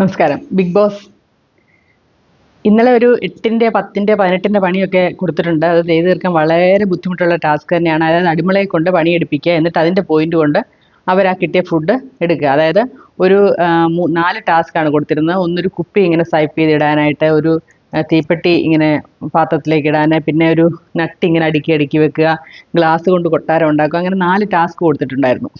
നമസ്കാരം. Big boss ഇന്നലെ ഒരു എട്ടിന്റെ പത്തിന്റെ പതിനെട്ടിന്റെ പണിയൊക്കെ കൊടുത്തിട്ടുണ്ട്. അത് ചെയ്തു തീർക്കാൻ വളരെ ബുദ്ധിമുട്ടുള്ള ടാസ്ക് തന്നെയാണ്. അതായത് അടിമളയെ കൊണ്ട് പണിയെടുപ്പിക്കുക എന്നിട്ട് അതിന്റെ പോയിന്റ് കൊണ്ട് അവരാ കിട്ടിയ ഫുഡ് എടുക്കുക. അതായത് ഒരു നാല് ടാസ്ക് നാല് ടാസ്ക്കാണ് കൊടുത്തിരുന്നത്. ഒന്നൊരു കുപ്പി ഇങ്ങനെ സൈപ്പ് ചെയ്ത് ഇടാനായിട്ട് ഒരു തീപ്പെട്ടി ഇങ്ങനെ പാത്രത്തിലേക്ക് ഇടാൻ പിന്നെ ഒരു നട്ട് ഇങ്ങനെ അടുക്കി അടുക്കി വെക്കുക ഗ്ലാസ് കൊണ്ട് കൊട്ടാരം ഉണ്ടാക്കുക അങ്ങനെ നാല് ടാസ്ക് കൊടുത്തിട്ടുണ്ടായിരുന്നു.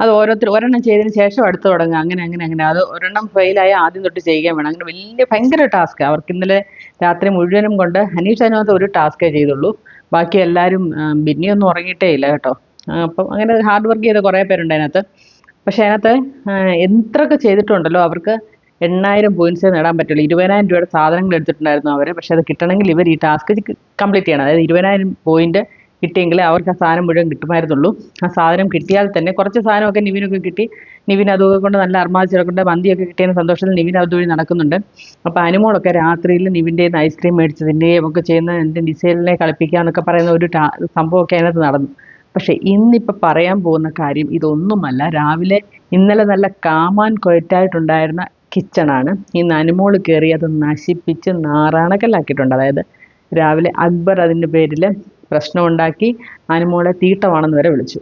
അത് ഓരോരുത്തർ ഒരെണ്ണം ചെയ്തതിന് ശേഷം അടുത്ത് തുടങ്ങുക. അങ്ങനെ അങ്ങനെ അങ്ങനെ. അത് ഒരെണ്ണം ഫെയിലായി ആദ്യം തൊട്ട് ചെയ്യുകയും വേണം. അങ്ങനെ വലിയ ഭയങ്കര ടാസ്ക് അവർക്ക് ഇന്നലെ രാത്രി മുഴുവനും കൊണ്ട് അനീഷ് അതിനകത്ത് ഒരു ടാസ്കേ ചെയ്തുള്ളൂ. ബാക്കി എല്ലാവരും പിന്നെയൊന്നും ഉറങ്ങിയിട്ടേ ഇല്ല കേട്ടോ. അപ്പം അങ്ങനെ ഹാർഡ് വർക്ക് ചെയ്ത കുറേ പേരുണ്ട് അതിനകത്ത്. പക്ഷെ അതിനകത്ത് എത്രയൊക്കെ ചെയ്തിട്ടുണ്ടല്ലോ അവർക്ക് എണ്ണായിരം പോയിന്റ്സേ നേടാൻ പറ്റുള്ളൂ. ഇരുപതിനായിരം രൂപയുടെ സാധനങ്ങൾ എടുത്തിട്ടുണ്ടായിരുന്നു അവർ പക്ഷെ അത് കിട്ടണമെങ്കിൽ ഇവർ ഈ ടാസ്ക് കംപ്ലീറ്റ് ചെയ്യണം. അതായത് ഇരുപതിനായിരം പോയിന്റ് കിട്ടിയെങ്കിലേ അവർക്ക് ആ സാധനം മുഴുവൻ കിട്ടുമായിരുന്നുള്ളൂ. ആ സാധനം കിട്ടിയാൽ തന്നെ കുറച്ച് സാധനമൊക്കെ നിവിനൊക്കെ കിട്ടി. നിവിൻ അതൊക്കെ കൊണ്ട് നല്ല അർമാദിച്ചൊക്കെ കൊണ്ട് മന്തിയൊക്കെ കിട്ടിയതിന് സന്തോഷത്തിൽ നിവിൻ അതുവഴി നടക്കുന്നുണ്ട്. അപ്പോൾ അനുമോളൊക്കെ രാത്രിയിൽ നിവിന്റെ ഐസ്ക്രീം മേടിച്ചതിന്റെയും ഒക്കെ ചെയ്യുന്ന എന്റെ ഡിസൈലിനെ കളിപ്പിക്കുക എന്നൊക്കെ പറയുന്ന ഒരു സംഭവമൊക്കെ അതിനകത്ത് നടന്നു. പക്ഷെ ഇന്നിപ്പോൾ പറയാൻ പോകുന്ന കാര്യം ഇതൊന്നുമല്ല. രാവിലെ ഇന്നലെ നല്ല കാമാൻ കൊയറ്റായിട്ടുണ്ടായിരുന്ന കിച്ചണാണ് ഇന്ന് അനുമോൾ കയറി അത് നശിപ്പിച്ച് നാറാണക്കല്ലാക്കിയിട്ടുണ്ട് അതായത് രാവിലെ അക്ബർ അതിന്റെ പേരിൽ പ്രശ്നമുണ്ടാക്കി അനുമോളെ തീട്ടമാണെന്ന് വരെ വിളിച്ചു.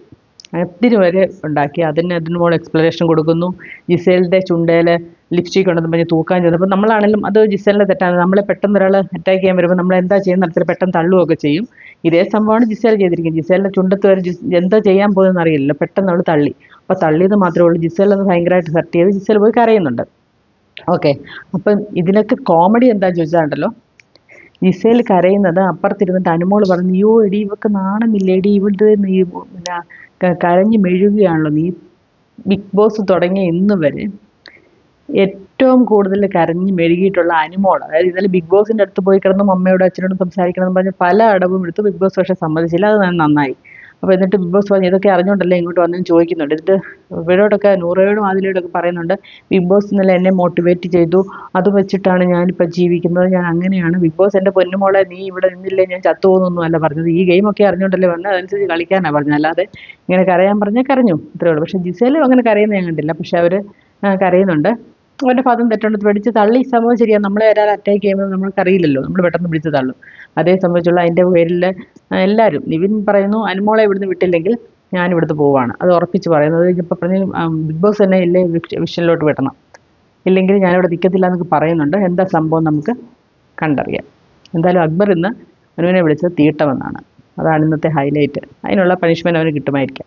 അതിന് വരെ ഉണ്ടാക്കി. അതിന് അതിന് മോൾ എക്സ്പ്ലനേഷൻ കൊടുക്കുന്നു. ജിസേലിന്റെ ചുണ്ടയിൽ ലിപ്സ്റ്റിക് ഉണ്ടെന്ന് പറഞ്ഞ് തൂക്കാൻ ചെന്നപ്പോൾ നമ്മളാണെങ്കിലും അത് ജിസേലിന്റെ തെറ്റാണ്. നമ്മളെ പെട്ടെന്ന് ഒരാൾ അറ്റാക്ക് ചെയ്യാൻ വരുമ്പോൾ നമ്മൾ എന്താ ചെയ്യുന്ന അടുത്തിൽ പെട്ടെന്ന് തള്ളുകയൊക്കെ ചെയ്യും. ഇതേ സംഭവമാണ് ജിസേൽ ചെയ്തിരിക്കുന്നത്. ജിസേലിന്റെ ചുണ്ടത്ത് വരെ എന്താ ചെയ്യാൻ പോകുന്നതെന്ന് അറിയില്ല പെട്ടെന്ന് അവൾ തള്ളി. അപ്പോൾ തള്ളിയത് മാത്രമേ ഉള്ളൂ. ജിസേൽ ഒന്ന് ഭയങ്കരമായിട്ട് ഹർട്ട് ചെയ്ത് ജിസേൽ പോയി കരയുന്നുണ്ട്. ഓക്കെ അപ്പം ഇതിനൊക്കെ കോമഡി എന്താ ചോദിച്ചാലുണ്ടല്ലോ ജിസേൽ കരയുന്നത് അപ്പുറത്തിരുന്നിട്ട് അനുമോൾ പറഞ്ഞു അയ്യോ എടി ഇവക്ക് നാണമില്ല? എടി ഇവിടുത്തെ നീ പിന്നെ കരഞ്ഞു മെഴുകുകയാണല്ലോ നീ ബിഗ് ബോസ് തുടങ്ങിയ ഇന്ന് വരെ. ഏറ്റവും കൂടുതൽ കരഞ്ഞ് മെഴുകിയിട്ടുള്ള അനുമോൾ അതായത് ഇന്നലെ ബിഗ് ബോസിന്റെ അടുത്ത് പോയി കിടന്ന് അമ്മയോടും അച്ഛനോടും സംസാരിക്കണം എന്ന് പറഞ്ഞ് പല അടവും എടുത്ത് ബിഗ് ബോസ് പക്ഷെ സമ്മതിച്ചില്ല. അത് നന്നായി. അപ്പോൾ എന്നിട്ട് ബിഗ് ബോസ് പറഞ്ഞു ഇതൊക്കെ അറിഞ്ഞുകൊണ്ടല്ലേ ഇങ്ങോട്ട് വന്നെന്ന് ചോദിക്കുന്നുണ്ട്. എന്നിട്ട് ഇവരോടൊക്കെ നൂറയോടും ആതിലയോടൊക്കെ പറയുന്നുണ്ട് ബിഗ് ബോസ് ഇന്നലെ എന്നെ മോട്ടിവേറ്റ് ചെയ്തു. അത് വെച്ചിട്ടാണ് ഞാനിപ്പോൾ ജീവിക്കുന്നത്. ഞാൻ അങ്ങനെയാണ്. ബിഗ് ബോസ് എന്റെ പൊന്നുമോളെ നീ ഇവിടെ നിന്നില്ലേ? ഞാൻ ചത്തുപോകുന്നൊന്നും അല്ല പറഞ്ഞത്. ഈ ഗെയിമൊക്കെ അറിഞ്ഞുകൊണ്ടല്ലേ വന്നത് അതനുസരിച്ച് കളിക്കാനാണ് പറഞ്ഞത്. അല്ലാതെ ഇങ്ങനെ കരയാൻ പറഞ്ഞാൽ കരഞ്ഞു. ഇത്രേ ഉള്ളൂ. പക്ഷേ ജിസേലും അങ്ങനെ കരയുന്നത് ഞാൻ കണ്ടില്ല. പക്ഷേ അവർ കരയുന്നുണ്ട്. അവന്റെ ഭാഗം തെറ്റുണ്ട്. പിടിച്ച് തള്ളി സംഭവം ശരിയാ. നമ്മളെ ഒരാൾ അറ്റാക്ക് ചെയ്യുമ്പോൾ നമ്മൾക്ക് അറിയില്ലല്ലോ നമ്മൾ പെട്ടെന്ന് പിടിച്ച് തള്ളും. അതേ സംബന്ധിച്ചുള്ള അതിന്റെ പേരിൽ എല്ലാവരും നിവിൻ പറയുന്നു അനുമോളെ ഇവിടുന്ന് വിട്ടില്ലെങ്കിൽ ഞാൻ ഇവിടുത്തെ പോവാണ്. അത് ഉറപ്പിച്ച് പറയുന്നത് ഇപ്പോൾ പറഞ്ഞ് ബിഗ് ബോസ് തന്നെ ഇല്ലേ വിഷനിലോട്ട് വിടണം. ഇല്ലെങ്കിൽ ഞാനിവിടെ നിൽക്കത്തില്ല എന്നൊക്കെ പറയുന്നുണ്ട്. എന്താ സംഭവം നമുക്ക് കണ്ടറിയാം. എന്തായാലും അക്ബർ ഇന്ന് അനുവിനെ വിളിച്ചത് തീട്ടമെന്നാണ്. അതാണ് ഇന്നത്തെ ഹൈലൈറ്റ് അതിനുള്ള പണിഷ്മെന്റ് അവന് കിട്ടുമായിരിക്കാം.